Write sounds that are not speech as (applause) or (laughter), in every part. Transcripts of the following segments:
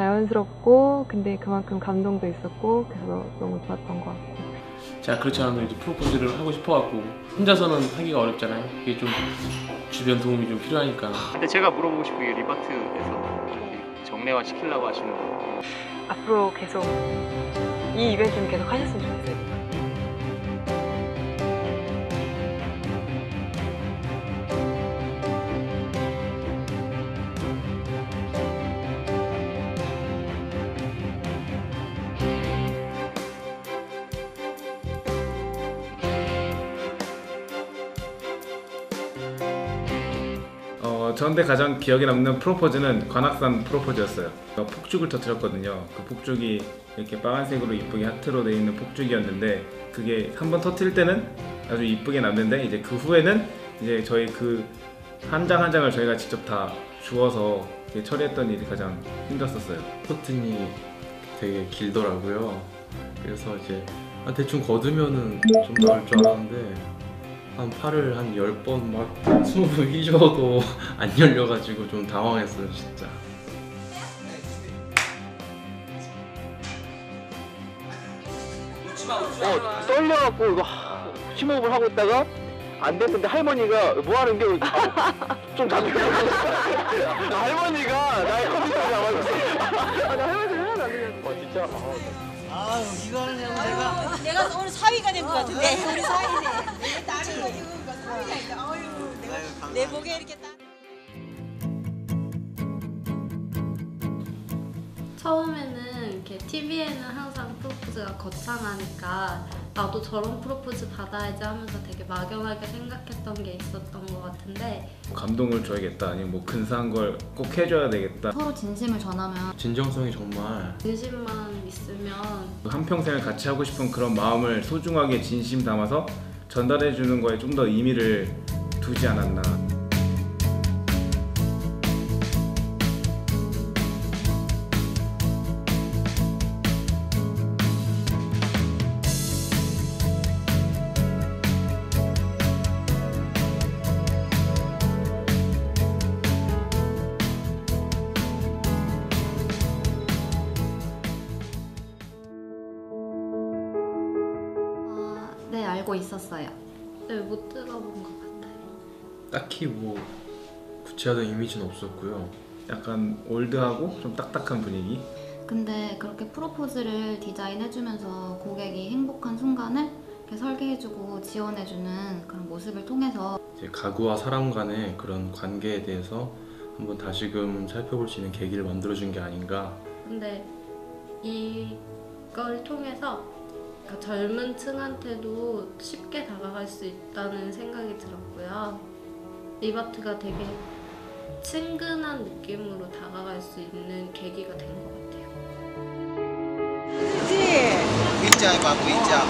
자연스럽고 근데 그만큼 감동도 있었고 그래서 너무 좋았던 것 같고 제가 그렇지 않아도 이제 프로포즈를 하고 싶어갖고 혼자서는 하기가 어렵잖아요. 이게 좀 주변 도움이 좀 필요하니까. 근데 제가 물어보고 싶은 게 리바트에서 정례화 시키려고 하시는 거 앞으로 계속 이 이벤트는 계속 하셨으면 좋겠어요. 어, 저한테 가장 기억에 남는 프로포즈는 관악산 프로포즈였어요. 어, 폭죽을 터뜨렸거든요. 그 폭죽이 이렇게 빨간색으로 이쁘게 하트로 되어 있는 폭죽이었는데 그게 한 번 터뜨릴 때는 아주 이쁘게 남는데 이제 그 후에는 이제 저희 그 한 장한 장을 저희가 직접 다 주워서 처리했던 일이 가장 힘들었었어요. 커튼이 되게 길더라고요. 그래서 이제 아, 대충 걷으면은 좀 나을 줄 알았는데 한 팔을 한 10번 막 스무브 휘저어도 (laughs) 안 열려가지고 좀 당황했어요 진짜. 어 떨려갖고 이거 심호흡을 하고 있다가 안 됐는데 할머니가 뭐 하는 게 좀 잡히고 (laughs) 할머니가 나의 컴퓨터를 잡아줬어 나 할머니 하나도 안 들렸어 어 진짜? 아유 이거는 내가 내가 오늘 사위가 된 것 같은데. 우리 사위네 딸이 가지고 사위가 있다 아유 내 목에 이렇게 딱. 처음에는 이렇게 TV에는 항상 프로포즈가 거창하니까 나도 저런 프로포즈 받아야지 하면서 되게 막연하게 생각했던 게 있었던 것 같은데 감동을 줘야겠다. 아니면 뭐 근사한 걸 꼭 해줘야 되겠다. 서로 진심을 전하면 진정성이 정말 의심만 있으면 한평생을 같이 하고 싶은 그런 마음을 소중하게 진심 담아서 전달해 주는 거에 좀 더 의미를 두지 않았나 네 알고 있었어요. 네, 못 들어본 것 같아요. 딱히 뭐 구체화된 이미지는 없었고요. 약간 올드하고 좀 딱딱한 분위기 근데 그렇게 프로포즈를 디자인해주면서 고객이 행복한 순간을 이렇게 설계해주고 지원해주는 그런 모습을 통해서 이제 가구와 사람 간의 그런 관계에 대해서 한번 다시금 살펴볼 수 있는 계기를 만들어준 게 아닌가 근데 이걸 통해서 그러니까 젊은 층한테도 쉽게 다가갈 수 있다는 생각이 들었고요. 리바트가 되게 친근한 느낌으로 다가갈 수 있는 계기가 된 것 같아요. 그치? V자 해봐 V자.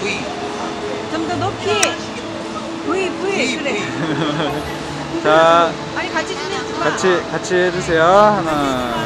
V. 좀 더 높이. V V. 그래. (laughs) 자, 아니 같이 좀 해줘 같이 같이 해주세요. 하나,